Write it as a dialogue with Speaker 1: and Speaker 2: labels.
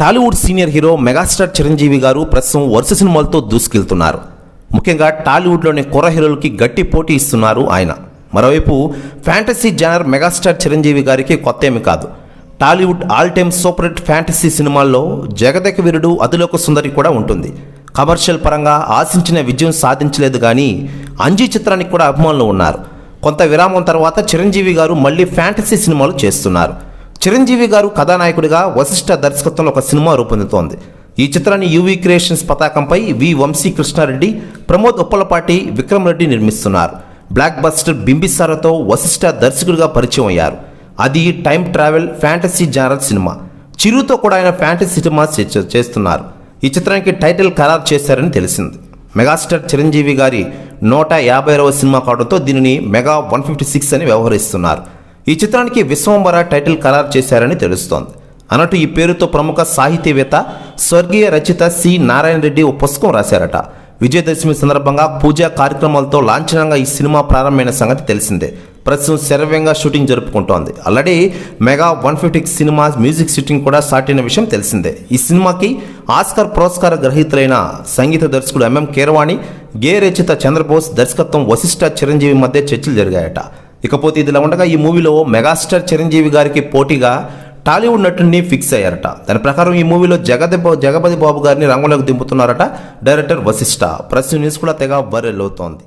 Speaker 1: Tollywood senior hero megastar Chiranjeevi garu ప్రస్తుతం వరుస సినిమాలతో దూసుకెళ్తున్నారు. ముఖ్యంగా టాలీవుడ్లోని కుర్ర హీరోలకి గట్టి పోటీ ఇస్తున్నారు ఆయన. మరోవైపు ఫ్యాంటసీ జానర్ మెగాస్టార్ చిరంజీవి గారికి కొత్త ఏమి కాదు. Tollywood all time super hit fantasy సినిమాల్లో జగదక వీరుడు అదిలోక సుందరి కూడా ఉంటుంది. కమర్షియల్ పరంగా ఆశించిన విజయం సాధించలేదు కానీ అంజీ చిత్రానికి కూడా అభిమానులు ఉన్నారు. కొంత విరామం తర్వాత చిరంజీవి గారు మళ్ళీ ఫ్యాంటసీ సినిమాలు చేస్తున్నారు. చిరంజీవి గారు కథానాయకుడిగా వశిష్ఠ దర్శకత్వంలో ఒక సినిమా రూపొందుతోంది. ఈ చిత్రాన్ని యూవీ క్రియేషన్స్ పతాకంపై వి వంశీ కృష్ణారెడ్డి ప్రమోద్ ఉప్పలపాటి విక్రమ్ రెడ్డి నిర్మిస్తున్నారు. బ్లాక్ బస్టర్ బింబిసారతో వశిష్ఠ దర్శకుడిగా పరిచయం అయ్యారు. అది time travel fantasy general cinema. చిరుతో కూడా ఆయన ఫ్యాంటసీ సినిమా చే- చేస్తున్నారు. ఈ చిత్రానికి టైటిల్ ఖరారు చేశారని తెలిసింది. మెగాస్టార్ చిరంజీవి గారి నూట యాభైవ సినిమా కావడంతో దీనిని మెగా వన్ ఫిఫ్టీ సిక్స్ అని వ్యవహరిస్తున్నారు. ఈ చిత్రానికి విశ్వంబర టైటిల్ ఖరారు చేశారని తెలుస్తోంది. అన్నట్టు ఈ పేరుతో ప్రముఖ సాహితీవేత్త స్వర్గీయ రచయిత సి. నారాయణ రెడ్డి ఓ పుస్తకం రాశారట. విజయదశమి సందర్భంగా పూజా కార్యక్రమాలతో లాంఛనంగా ఈ సినిమా ప్రారంభమైన సంగతి తెలిసిందే. ప్రస్తుతం శరవ్యంగా షూటింగ్ జరుపుకుంటోంది. Already mega one fifty cinema music shooting కూడా స్టార్ట్ అయిన విషయం తెలిసిందే. ఈ సినిమాకి ఆస్కార్ పురస్కార గ్రహీతులైన సంగీత దర్శకుడు ఎంఎం కీరవాణి గే రచయిత చంద్రబోస్ దర్శకత్వం వశిష్ఠ చిరంజీవి మధ్య చర్చలు జరిగాయట. ఇకపోతే ఇదిలా ఉండగా ఈ మూవీలో మెగాస్టార్ చిరంజీవి గారికి పోటీగా టాలీవుడ్ నటుడిని ఫిక్స్ అయ్యారట. దాని ప్రకారం ఈ మూవీలో జగది జగపతి బాబు గారిని రంగంలోకి దింపుతున్నారట డైరెక్టర్ వశిష్ఠ ప్రెస్ న్యూస్ కూడా తెగ వైరల్ అవుతోంది.